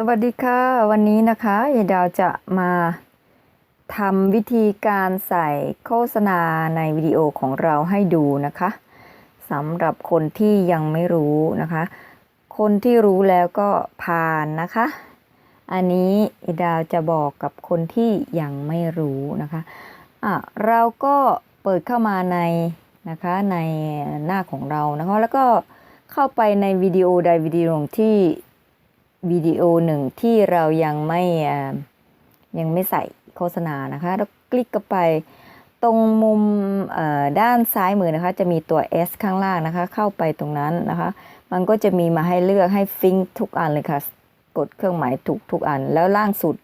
สวัสดีค่ะ วันนี้นะคะยายดาวจะมาทำวิธีการใส่โฆษณาในวิดีโอของเราให้ดูนะคะสำหรับคนที่ยังไม่รู้นะคะ คนที่รู้แล้วก็ผ่านนะคะ อันนี้ยายดาวจะบอกกับคนที่ยังไม่รู้นะคะอะเราก็เปิดเข้ามาในนะคะในหน้าของเรานะคะแล้วก็เข้าไปในวิดีโอใดวิดีโอหนึ่งที่ วิดีโอหนึ่งที่เรายังไม่ยังไม่ใส่โฆษณานะคะแล้วคลิกเข้าไปตรงมุมด้านซ้ายมือนะคะ จะมีตัว S ข้างล่างนะคะ เข้าไปตรงนั้นนะคะ มันก็จะมีมาให้เลือกให้ฟิงทุกอันเลยค่ะ กดเครื่องหมายถูกทุกอัน แล้วล่างสุด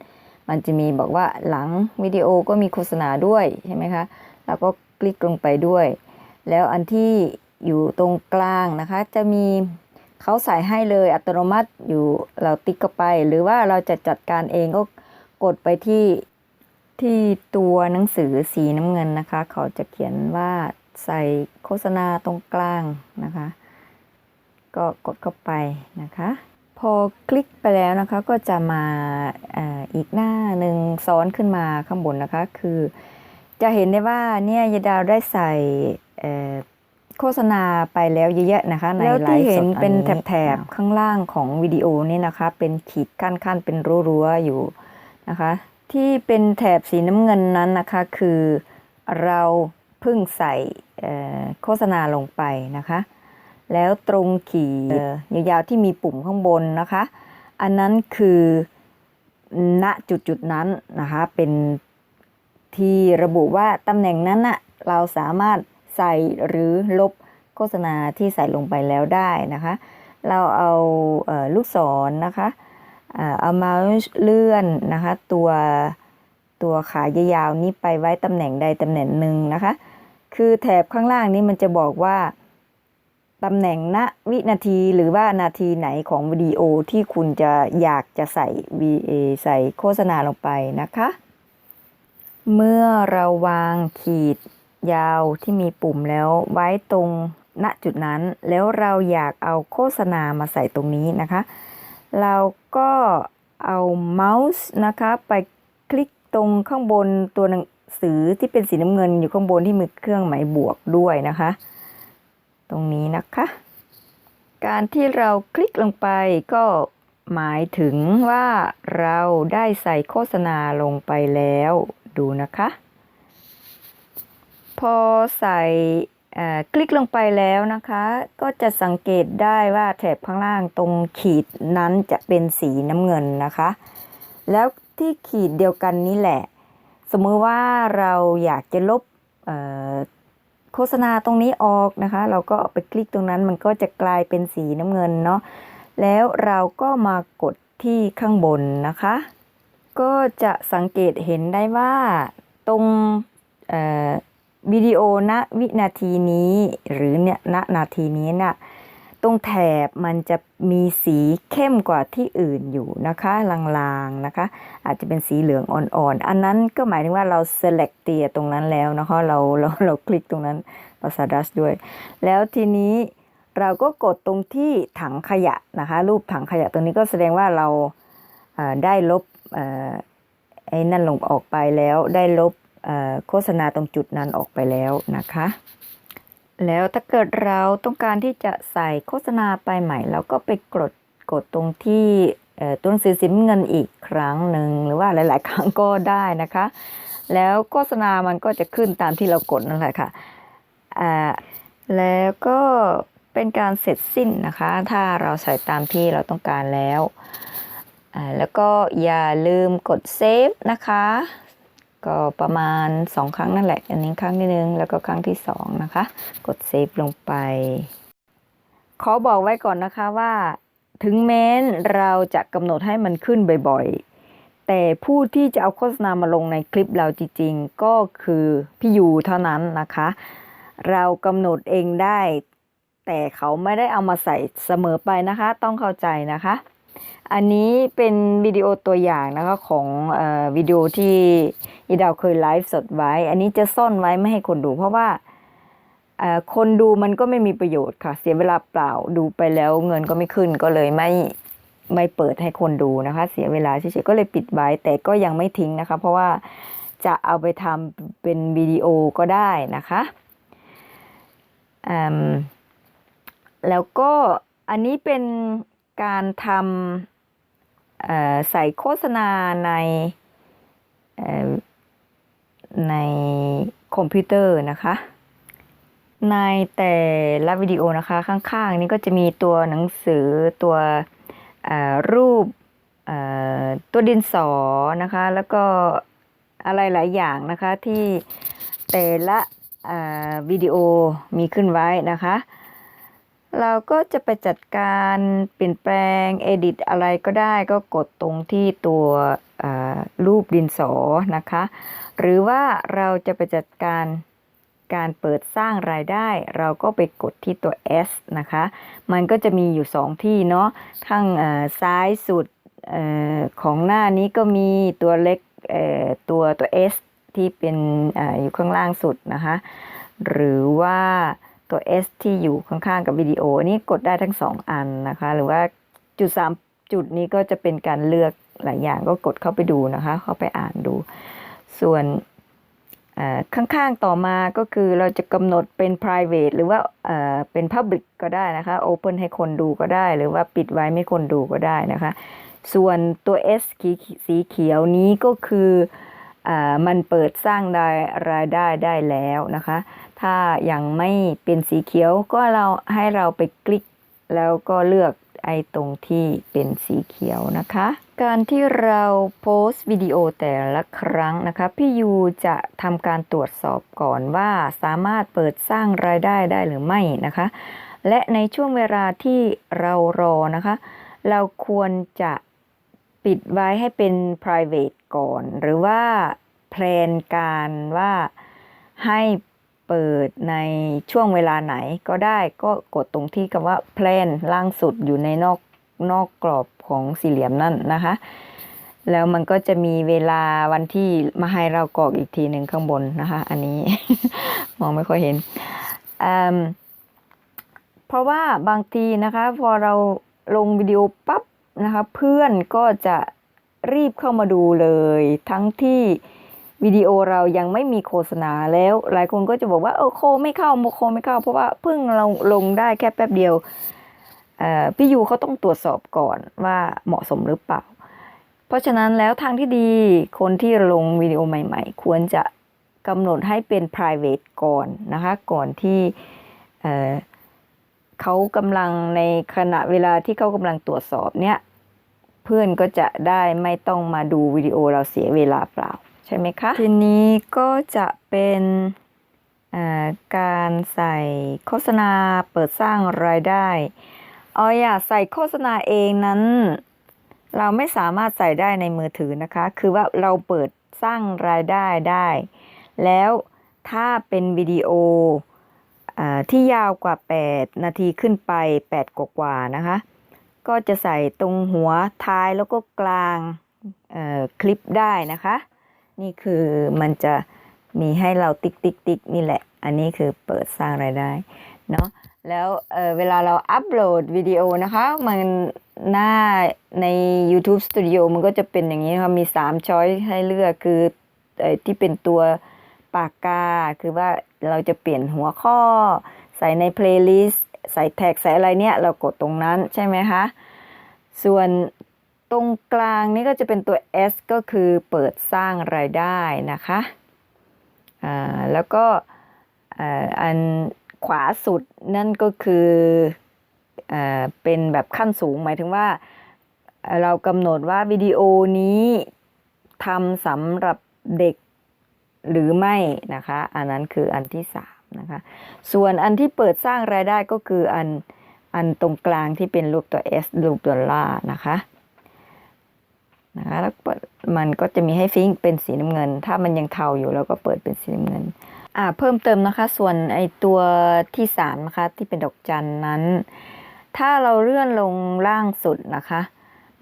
มันจะมีบอกว่าหลังวิดีโอก็มีโฆษณาด้วยใช่ไหมคะ แล้วก็คลิกลงไปด้วย แล้วอันที่อยู่ตรงกลางนะคะ จะมี เขาใส่ให้เลยอัตโนมัติอยู่เราติ๊กเข้าไป หรือว่าเราจะจัดการเองก็กดไปที่ที่ตัวหนังสือสีน้ำเงินนะคะ เขาจะเขียนว่าใส่โฆษณาตรงกลางนะคะ ก็กดเข้าไปนะคะ พอคลิกไปแล้วนะคะก็จะมาอ่ออีกหน้าหนึ่งซ้อนขึ้นมาข้างบนนะคะ คือ จะเห็นได้ว่าเนี่ยยาดาวได้ใส่ โฆษณาไปแล้วเยอะๆนะคะ ในแล้วไลที่ฟ์เห็สดนอัเป็นนี้แถบข้างล่างของวิดีโอนี่นะคะ เป็นขีดขั้นๆเป็นรั้วๆอยู่นะคะ ที่เป็นแถบสีน้ำเงินนั้นนะคะ คือเราเพิ่งใส่เอ่อโฆษณาลงไปนะคะ แล้วตรงขีดเอ่อยาวๆที่มีปุ่มข้างบนนะคะ อันนั้นคือณจุดจุดๆนั้นนะคะเป็นที่ระบุว่าตำแหน่งนั้นน่ะเราสามารถ ใส่หรือลบโฆษณาที่ใส่ลงไปแล้วได้นะคะ เราเอาเออลูกศรนะคะเอ่อเอามาเลื่อนนะคะ ตัวตัวขายาวๆนี้ไปไว้ตำแหน่งใดตำแหน่งหนึ่งนะคะ คือแถบข้างล่างนี้มันจะบอกว่าตำแหน่งณวินาทีหรือว่านาทีไหนของวิดีโอที่คุณจะอยากจะใส่ VA ใส่โฆษณาลงไปนะคะ เมื่อเราวางขีด ยาวที่มีปุ่มแล้วไว้ตรงณจุดนั้น แล้วเราอยากเอาโฆษณามาใส่ตรงนี้นะคะ เราก็เอาเมาส์นะคะไปคลิกตรงข้างบนตัวหนังสือที่เป็นสีน้ำเงินอยู่ข้างบนที่มีเครื่องหมายบวกด้วยนะคะ ตรงนี้นะคะ การที่เราคลิกลงไปก็หมายถึงว่าเราได้ใส่โฆษณาลงไปแล้วดูนะคะ พอใส่คลิกลงไปแล้วนะคะ ก็จะสังเกตได้ว่าแถบข้างล่างตรงขีดนั้นจะเป็นสีน้ำเงินนะคะ แล้วที่ขีดเดียวกันนี้แหละ สมมติว่าเราอยากจะลบโฆษณาตรงนี้ออกนะคะ เราก็ไปคลิกตรงนั้นมันก็จะกลายเป็นสีน้ำเงินเนาะแล้วเราก็มากดที่ข้างบนนะคะ ก็จะสังเกตเห็นได้ว่าตรง วิดีโอณวินาทีนี้ หรือเนี่ยณนาทีนี้น่ะตรงแถบมันจะมีสีเข้มกว่าที่อื่นอยู่นะคะลางๆนะคะ อาจจะเป็นสีเหลืองอ่อนๆ อันนั้นก็หมายถึงว่าเรา select เตียตรงนั้นแล้วนะคะเราเราเราคลิกตรงนั้นภาษาดัชด้วย แล้วทีนี้เราก็กดตรงที่ถังขยะนะคะ รูปถังขยะตรงนี้ก็แสดงว่าเราได้ลบไอ้นั่นลงออกไปแล้วได้ลบ โฆษณาตรงจุดนั้นออกไปแล้วนะคะ แล้วถ้าเกิดเราต้องการที่จะใส่โฆษณาไปใหม่เราก็ไปกดกดตรงที่ตัวหนังสือสีน้ำเงินอีกครั้งหนึ่งหรือว่าหลาย ๆ ครั้งก็ได้นะคะ แล้วโฆษณามันก็จะขึ้นตามที่เรากดนั่นแหละค่ะอ่าแล้วก็เป็นการเสร็จสิ้นนะคะ ถ้าเราใส่ตามที่เราต้องการแล้ว แล้วก็อย่าลืมกดเซฟนะคะ ก็ประมาณ 2 ครั้งนั่นแหละ อันนี้ครั้งที่หนึ่งแล้วก็ครั้งที่ 2 นะคะ กดเซฟลงไป ขอบอกไว้ก่อนนะคะว่า ถึงแม้นเราจะกำหนดให้มันขึ้นบ่อยๆ แต่ผู้ที่จะเอาโฆษณามาลงในคลิปเราจริงๆ ก็คือพี่ยูเท่านั้นนะคะ เรากำหนดเองได้ แต่เขาไม่ได้เอามาใส่เสมอไปนะคะ ต้องเข้าใจนะคะ อันนี้เป็นวิดีโอตัวอย่างนะคะของอวิดีโอที่อีดาวเคยไลฟ์สดไว้ อันนี้จะซ่อนไว้ไม่ให้คนดู เพราะว่าคนดูมันก็ไม่มีประโยชน์ค่ะ เสียเวลาเปล่าดูไปแล้วเงินก็ไม่ขึ้นก็เลยไม่ไม่เปิดให้คนดูนะคะ เสียเวลาเฉยๆก็เลยปิดไว้ แต่ก็ยังไม่ทิ้งนะคะ เพราะว่าจะเอาไปทำเป็นวิดีโอก็ได้นะคะแล้วก็อันนี้เป็น การทำใส่โฆษณาในในคอมพิวเตอร์นะคะ ในแต่ละวิดีโอนะคะข้างๆ นี้ก็จะมีตัวหนังสือตัวรูปตัวดินสอนะคะ แล้วก็อะไรหลายอย่างนะคะที่แต่ละวิดีโอมีขึ้นไว้นะคะ เราก็จะไปจัดการเปลี่ยนแปลง edit อะไรก็ได้ก็กดตรงที่ตัวรูปดินสอนะคะ หรือว่าเราจะไปจัดการการเปิดสร้างรายได้ เราก็ไปกดที่ตัว S นะคะ มันก็จะมีอยู่สองที่เนาะข้างซ้ายสุดออของหน้านี้ก็มีตัวเล็กตัวตัว S ที่เป็นอออยู่ข้างล่างสุดนะคะ หรือว่า ตัว S ที่อยู่ข้างๆกับวิดีโออันนี้กดได้ทั้งสองอันนะคะ หรือว่าจุดสามจุดนี้ก็จะเป็นการเลือกหลายอย่างก็กดเข้าไปดูนะคะ เข้าไปอ่านดู ส่วนข้างๆต่อมาก็คือเราจะกำหนดเป็น private หรือว่าเป็น public ก็ได้นะคะ open ให้คนดูก็ได้ หรือว่าปิดไว้ไม่คนดูก็ได้นะคะ ส่วนตัว S สีเขียวนี้ก็คืออมันเปิดสร้างรายรายได้ได้แล้วนะคะ ถ้ายังไม่เป็นสีเขียวก็เราให้เราไปคลิก แล้วก็เลือกไอ้ตรงที่เป็นสีเขียวนะคะ การที่เราโพสต์วิดีโอแต่ละครั้งนะคะ พี่ยูจะทำการตรวจสอบก่อนว่าสามารถเปิดสร้างรายได้ได้หรือไม่นะคะ และในช่วงเวลาที่เรารอนะคะ เราควรจะปิดไว้ให้เป็น private ก่อน หรือว่าแพลนการว่าให้ เปิดในช่วงเวลาไหนก็ได้ก็กดตรงที่คำว่า plan ล่างสุดอยู่ในนอกนอกกรอบของสี่เหลี่ยมนั่นนะคะ แล้วมันก็จะมีเวลาวันที่มาให้เรากรอกอีกทีหนึ่งข้างบนนะคะ อันนี้ มองไม่ค่อยเห็นอืมเพราะว่าบางทีนะคะ พอเราลงวิดีโอปั๊บนะคะ เพื่อนก็จะรีบเข้ามาดูเลยทั้งที่ วิดีโอเรายังไม่มีโฆษณาแล้วหลายคนก็จะบอกว่าเออโคไม่เข้าโมโคไม่เข้า เพราะว่าเพิ่งเราลงได้แค่แป๊บเดียวพี่ยูเขาต้องตรวจสอบก่อนว่าเหมาะสมหรือเปล่า เพราะฉะนั้นแล้วทางที่ดีคนที่ลงวิดีโอใหม่ ๆ ควรจะกำหนดให้เป็น private ก่อนนะคะ ก่อนที่เเขากำลังในขณะเวลาที่เขากำลังตรวจสอบเนี่ย เพื่อนก็จะได้ไม่ต้องมาดูวิดีโอเราเสียเวลาเปล่า ใช่ไหมคะ ทีนี้ก็จะเป็นการใส่โฆษณาเปิดสร้างรายได้อ๋ออย่าใส่โฆษณาเองนั้น เราไม่สามารถใส่ได้ในมือถือนะคะ คือว่าเราเปิดสร้างรายได้ได้ แล้วถ้าเป็นวิดีโออที่ยาวกว่า 8 นาทีขึ้นไป 8 กว่าๆนะคะ ก็จะใส่ตรงหัวท้ายแล้วก็กลางคลิปได้นะคะ นี่คือมันจะมีให้เราติ๊กติ๊กติ๊กนี่แหละ อันนี้คือเปิดสร้างรายได้เนาะแล้วเเวลาเราอัปโหลดวิดีโอนะคะ มันหน้าใน YouTube Studio มันก็จะเป็นอย่างนี้ค่ะมี 3 ช้อยให้เลือกคืออที่เป็นตัวปากกา คือว่าเราจะเปลี่ยนหัวข้อ ใส่ใน playlist ใส่แท็กใส่อะไรเนี่ย เรากดตรงนั้นใช่ไหมคะ ส่วน ตรงกลางนี่ก็จะเป็นตัว S ก็คือเปิดสร้างรายได้นะคะอ่าแล้วก็อ่าอันขวาสุดนั่นก็คืออ่าเป็นแบบขั้นสูงหมายถึงว่าเรากำหนดว่าวิดีโอนี้ทำสำหรับเด็กหรือไม่นะคะ อันนั้นคืออันที่สามนะคะ ส่วนอันที่เปิดสร้างรายได้ก็คืออันอันตรงกลางที่เป็นรูปตัว S รูปดอลลาร์นะคะ นะคะแล้วเปิดมันก็จะมีให้ฟิงเป็นสีน้ำเงิน ถ้ามันยังเทาอยู่เราก็เปิดเป็นสีน้ำเงินอ่าเพิ่มเติมนะคะ ส่วนไอตัวที่สามนะคะที่เป็นดอกจันนั้น ถ้าเราเลื่อนลงล่างสุดนะคะ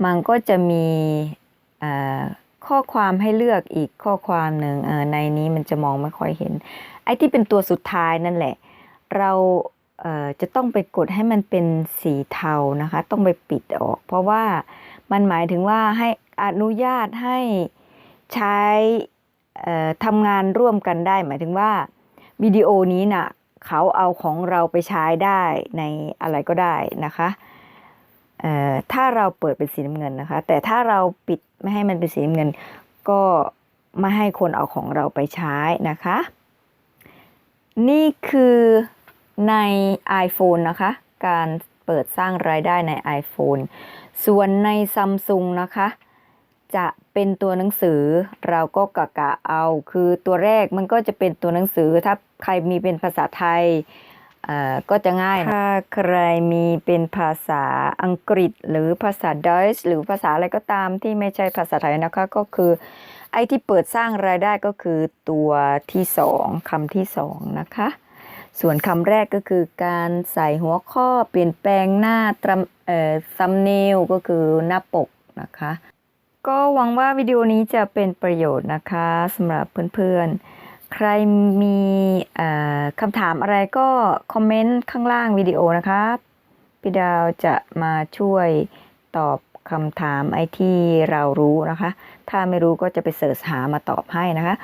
มันก็จะมีข้อความให้เลือกอีกข้อความหนึ่งในนี้มันจะมองไม่ค่อยเห็น ไอ้ที่เป็นตัวสุดท้ายนั่นแหละ เราเจะต้องไปกดให้มันเป็นสีเทานะคะ ต้องไปปิดออก เพราะว่ามันหมายถึงว่าให้ อนุญาตให้ใช้ทำงานร่วมกันได้ หมายถึงว่าวิดีโอนี้น่ะเขาเอาของเราไปใช้ได้ในอะไรก็ได้นะคะถ้าเราเปิดเป็นสีน้ำเงินนะคะ แต่ถ้าเราปิดไม่ให้มันเป็นสีน้ำเงิน ก็ไม่ให้คนเอาของเราไปใช้นะคะ นี่คือใน iPhone นะคะ การเปิดสร้างรายได้ใน iPhone ส่วนใน Samsung นะคะ จะเป็นตัวหนังสือ เราก็กะกะเอา คือตัวแรกมันก็จะเป็นตัวหนังสือ ถ้าใครมีเป็นภาษาไทยก็จะง่ายนะถ้าใครมีเป็นภาษาอังกฤษหรือภาษาดอยส์หรือภาษาอะไรก็ตามที่ไม่ใช่ภาษาไทยนะคะก็คือ ไอ้ที่เปิดสร้างรายได้ก็คือตัวที่สองคำที่สองนะคะ ส่วนคำแรกก็คือการใส่หัวข้อเปลี่ยนแปลงหน้าตรำเอ่อซัมเนลก็คือหน้าปกนะคะ ก็หวังว่าวิดีโอนี้จะเป็นประโยชน์นะคะสำหรับเพื่อนๆ ใครมีคำถามอะไรก็คอมเมนต์ข้างล่างวิดีโอนะคะพี่ดาวจะมาช่วยตอบคำถามไอที่เรารู้นะคะ ถ้าไม่รู้ก็จะไปเสิร์ชหามาตอบให้นะคะ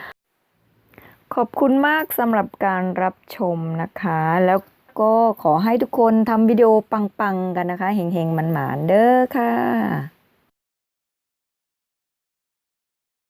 ขอบคุณมากสำหรับการรับชมนะคะ แล้วก็ขอให้ทุกคนทำวิดีโอปังๆกันนะคะ เฮงๆมันหมานเด้อค่ะ